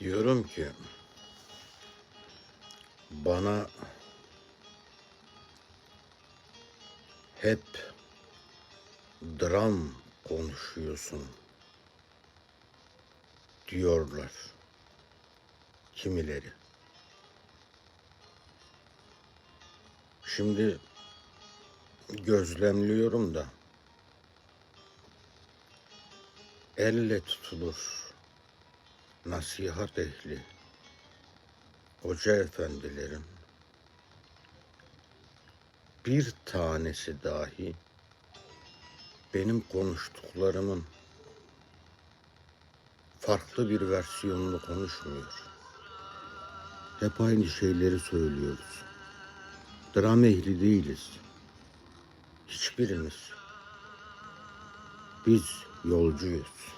Diyorum ki bana hep dram konuşuyorsun diyorlar kimileri. Şimdi gözlemliyorum da elle tutulur nasihat ehli hoca efendilerin bir tanesi dahi benim konuştuklarımın farklı bir versiyonunu konuşmuyor. Hep aynı şeyleri söylüyoruz. Dram ehli değiliz. Hiçbirimiz. Biz yolcuyuz.